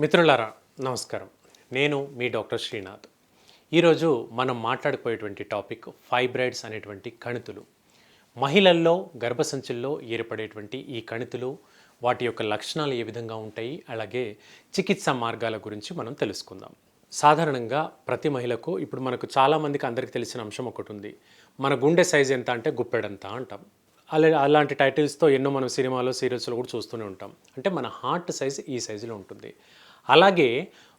మిత్రులారా నమస్కారం. నేను మీ డాక్టర్ శ్రీనాథ్. ఈరోజు మనం మాట్లాడుకోయేటువంటి టాపిక్ ఫైబ్రాయిడ్స్ అనేటువంటి కణితులు. మహిళల్లో గర్భసంచుల్లో ఏర్పడేటువంటి ఈ కణితులు వాటి యొక్క లక్షణాలు ఏ విధంగా ఉంటాయి అలాగే చికిత్సా మార్గాల గురించి మనం తెలుసుకుందాం. సాధారణంగా ప్రతి మహిళకు ఇప్పుడు మనకు చాలామందికి అందరికీ తెలిసిన అంశం ఒకటి ఉంది. మన గుండె సైజ్ ఎంత అంటే గుప్పెడంత అంటాం. అలా అలాంటి టైటిల్స్తో ఎన్నో మనం సినిమాలో సీరియల్స్లో కూడా చూస్తూనే ఉంటాం. అంటే మన హార్ట్ సైజ్ ఈ సైజులో ఉంటుంది. అలాగే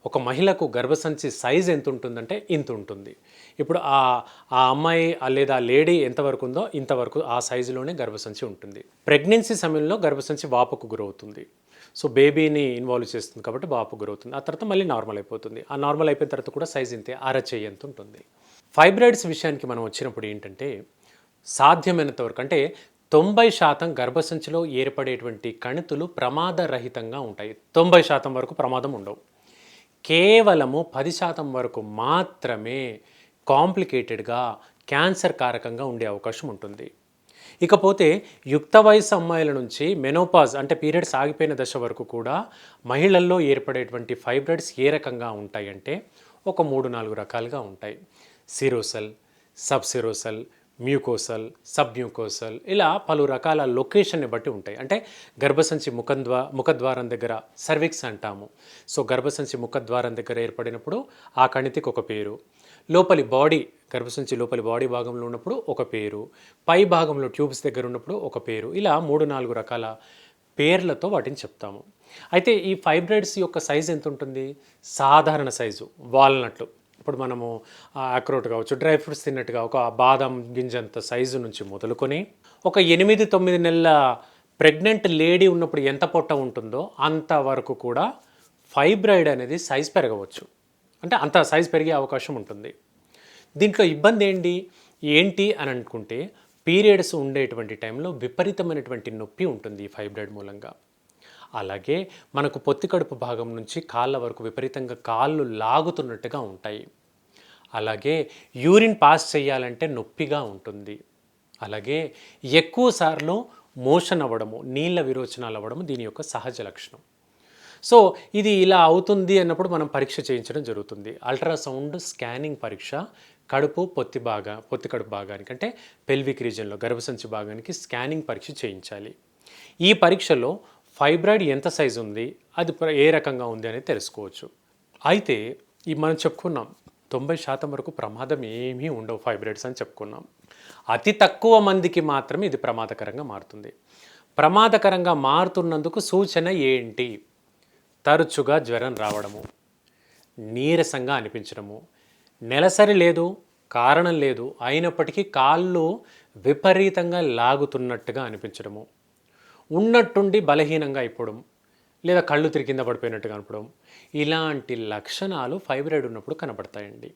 ఒక మహిళకు గర్భసంచి సైజ్ ఎంత ఉంటుందంటే ఇంత ఉంటుంది. ఇప్పుడు ఆ ఆ అమ్మాయి లేదా లేడీ ఎంతవరకు ఉందో ఇంతవరకు ఆ సైజులోనే గర్భసంచి ఉంటుంది. ప్రెగ్నెన్సీ సమయంలో గర్భసంచి వాపుకు గురవుతుంది. సో బేబీని ఇన్వాల్వ్ చేస్తుంది కాబట్టి వాపు గురవుతుంది. ఆ తర్వాత మళ్ళీ నార్మల్ అయిపోతుంది. ఆ నార్మల్ అయిపోయిన తర్వాత కూడా సైజ్ ఇంతే అరచేయి ఎంత ఉంటుంది. ఫైబ్రాయిడ్స్ విషయానికి మనం వచ్చినప్పుడు ఏంటంటే సాధ్యమైనంత వరకు అంటే తొంభై శాతం గర్భసంచిలో ఏర్పడేటువంటి కణితులు ప్రమాదరహితంగా ఉంటాయి. తొంభై శాతం వరకు ప్రమాదం ఉండవు. కేవలము పది శాతం వరకు మాత్రమే కాంప్లికేటెడ్గా క్యాన్సర్ కారకంగా ఉండే అవకాశం ఉంటుంది. ఇకపోతే యుక్త వయసు అమ్మాయిల నుంచి మెనోపాజ్ అంటే పీరియడ్స్ ఆగిపోయిన దశ వరకు కూడా మహిళల్లో ఏర్పడేటువంటి ఫైబ్రాయిడ్స్ ఏ రకంగా ఉంటాయంటే ఒక మూడు నాలుగు రకాలుగా ఉంటాయి. Serosal subserosal mucosal submucosal ఇలా పలు రకాల లొకేషన్ని బట్టి ఉంటాయి. అంటే గర్భసంచి ముఖద్వా ముఖద్వారం దగ్గర సర్విక్స్ అంటాము. సో గర్భసంచి ముఖద్వారం దగ్గర ఏర్పడినప్పుడు ఆ కణితికి ఒక పేరు. లోపలి బాడీ గర్భసంచి లోపలి బాడీ భాగంలో ఉన్నప్పుడు ఒక పేరు. పై భాగంలో ట్యూబ్స్ దగ్గర ఉన్నప్పుడు ఒక పేరు. ఇలా మూడు నాలుగు రకాల పేర్లతో వాటిని చెప్తాము. అయితే ఈ ఫైబ్రాయిడ్స్ యొక్క సైజ్ ఎంత ఉంటుంది సాధారణ సైజు వాల్నట్లు ఇప్పుడు మనము అక్రోట్ కావచ్చు డ్రై ఫ్రూట్స్ తిన్నట్టుగా ఒక బాదం గింజంత సైజు నుంచి మొదలుకొని ఒక ఎనిమిది తొమ్మిది నెలల ప్రెగ్నెంట్ లేడీ ఉన్నప్పుడు ఎంత పొట్ట ఉంటుందో అంతవరకు కూడా ఫైబ్రాయిడ్ అనేది సైజ్ పెరగవచ్చు. అంటే అంత సైజ్ పెరిగే అవకాశం ఉంటుంది. దీంట్లో ఇబ్బంది ఏంటి? ఏంటి అని అనుకుంటే పీరియడ్స్ ఉండేటువంటి టైంలో విపరీతమైనటువంటి నొప్పి ఉంటుంది ఈ ఫైబ్రాయిడ్ మూలంగా. అలాగే మనకు పొత్తి కడుపు భాగం నుంచి కాళ్ళ వరకు విపరీతంగా కాళ్ళు లాగుతున్నట్టుగా ఉంటాయి. అలాగే యూరిన్ పాస్ చేయాలంటే నొప్పిగా ఉంటుంది. అలాగే ఎక్కువసార్లు మోషన్ అవ్వడము నీళ్ళ విరోచనాలు అవ్వడము దీని యొక్క సహజ లక్షణం. సో ఇది ఇలా అవుతుంది అన్నప్పుడు మనం పరీక్ష చేయించడం జరుగుతుంది. అల్ట్రాసౌండ్ స్కానింగ్ పరీక్ష కడుపు పొత్తి భాగా పొత్తి కడుపు భాగానికి అంటే పెల్విక్ రీజన్లో గర్భసంచి భాగానికి స్కానింగ్ పరీక్ష చేయించాలి. ఈ పరీక్షలో ఫైబ్రాయిడ్ ఎంత సైజు ఉంది అది ఏ రకంగా ఉంది అనేది తెలుసుకోవచ్చు. అయితే ఈ మనం చెప్పుకున్నాం తొంభై శాతం వరకు ప్రమాదం ఏమీ ఉండవు ఫైబ్రాయిడ్స్ అని చెప్పుకున్నాం. అతి తక్కువ మందికి మాత్రమే ఇది ప్రమాదకరంగా మారుతుంది. ప్రమాదకరంగా మారుతున్నందుకు సూచన ఏంటి? తరచుగా జ్వరం రావడము నీరసంగా అనిపించడము. నెలసరి లేదు కారణం లేదు అయినప్పటికీ కాళ్ళు విపరీతంగా లాగుతున్నట్టుగా అనిపించడము. ఉన్నట్టుండి బలహీనంగా అయిపోవడం. లేదా కళ్ళు తిరిగి కింద పడిపోయినట్టుగా ఇలాంటి లక్షణాలు ఫైబ్రాయిడ్ ఉన్నప్పుడు కనబడతాయండి.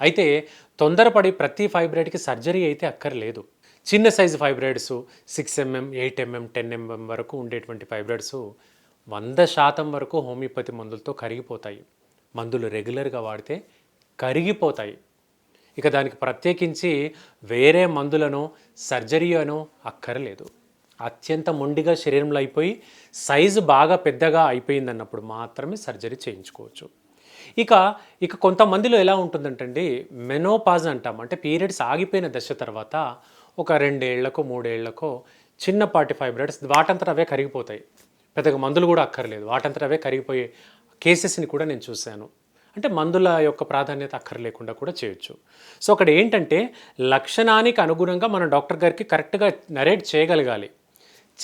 అయితే తొందరపడి ప్రతి ఫైబ్రాయిడ్కి సర్జరీ అయితే అక్కర్లేదు. చిన్న size fibroids six MM eight MM ten MM వరకు ఉండేటువంటి ఫైబ్రాయిడ్స్ వంద శాతం వరకు హోమియోపతి మందులతో కరిగిపోతాయి. మందులు రెగ్యులర్గా వాడితే కరిగిపోతాయి. ఇక దానికి ప్రత్యేకించి వేరే మందులను సర్జరీ అనో అక్కర్లేదు. అత్యంత మొండిగా శరీరంలో అయిపోయి సైజు బాగా పెద్దగా అయిపోయిందన్నప్పుడు మాత్రమే సర్జరీ చేయించుకోవచ్చు. ఇక ఇక కొంతమందిలో ఎలా ఉంటుందంటండి మెనోపాజ్ అంటాం. అంటే పీరియడ్స్ ఆగిపోయిన దశ తర్వాత ఒక రెండేళ్ళకో మూడేళ్ళకో చిన్నపాటి ఫైబ్రాయిడ్స్ వాటంతట అవే కరిగిపోతాయి. పెద్దగా మందులు కూడా అక్కర్లేదు. వాటంతట అవే కరిగిపోయే కేసెస్ని కూడా నేను చూశాను. అంటే మందుల యొక్క ప్రాధాన్యత అక్కర్లేకుండా కూడా చేయొచ్చు. సో అక్కడ ఏంటంటే లక్షణానికి అనుగుణంగా మనం డాక్టర్ గారికి కరెక్ట్గా నరేట్ చేయగలగాలి.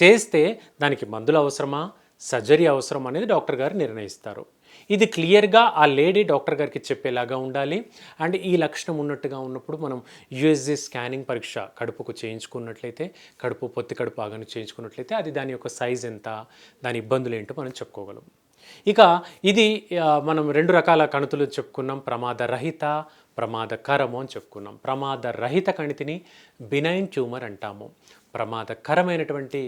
చేస్తే దానికి మందులు అవసరమా? సర్జరీ అవసరం అనేది డాక్టర్ గారు నిర్ణయిస్తారు. ఇది క్లియర్గా ఆ లేడీ డాక్టర్ గారికి చెప్పేలాగా ఉండాలి. అండ్ ఈ లక్షణం ఉన్నట్టుగా ఉన్నప్పుడు మనం యుఎస్జి స్కానింగ్ పరీక్ష కడుపుకు చేయించుకున్నట్లయితే కడుపు పొత్తి కడుపు ఆగను చేయించుకున్నట్లయితే అది దాని యొక్క సైజ్ ఎంత దాని ఇబ్బందులు ఏంటో మనం చెప్పుకోగలం. ఇక ఇది మనం రెండు రకాల కణుతులు చెప్పుకున్నాం. ప్రమాదరహిత ప్రమాదకరము అని చెప్పుకున్నాం. ప్రమాదరహిత కణితిని బినైన్ ట్యూమర్ అంటాము. ప్రమాదకరమైనటువంటి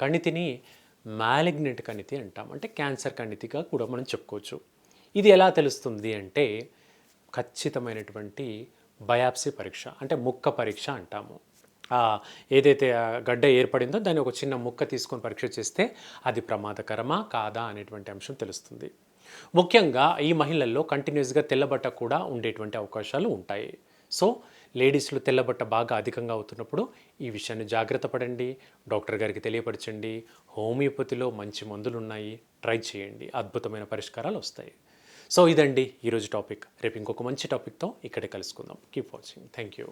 కణితిని మ్యాలిగ్నెంట్ కణితి అంటాం. అంటే క్యాన్సర్ కణితిగా కూడా మనం చెప్పుకోవచ్చు. ఇది ఎలా తెలుస్తుంది అంటే ఖచ్చితమైనటువంటి బయాప్సీ పరీక్ష అంటే ముక్క పరీక్ష అంటాము. ఏదైతే గడ్డ ఏర్పడిందో దాన్ని ఒక చిన్న ముక్క తీసుకొని పరీక్ష చేస్తే అది ప్రమాదకరమా కాదా అనేటువంటి అంశం తెలుస్తుంది. ముఖ్యంగా ఈ మహిళల్లో కంటిన్యూస్గా తెల్లబట్ట కూడా ఉండేటువంటి అవకాశాలు ఉంటాయి. సో లేడీస్లో తెల్లబట్ట బాగా అధికంగా అవుతున్నప్పుడు ఈ విషయాన్ని జాగ్రత్త పడండి. డాక్టర్ గారికి తెలియపరచండి. హోమియోపతిలో మంచి మందులు ఉన్నాయి. ట్రై చేయండి. అద్భుతమైన పరిష్కారాలు వస్తాయి. సో ఇదండి ఈరోజు టాపిక్. రేపు ఇంకొక మంచి టాపిక్తో ఇక్కడే కలుసుకుందాం. Keep watching thank you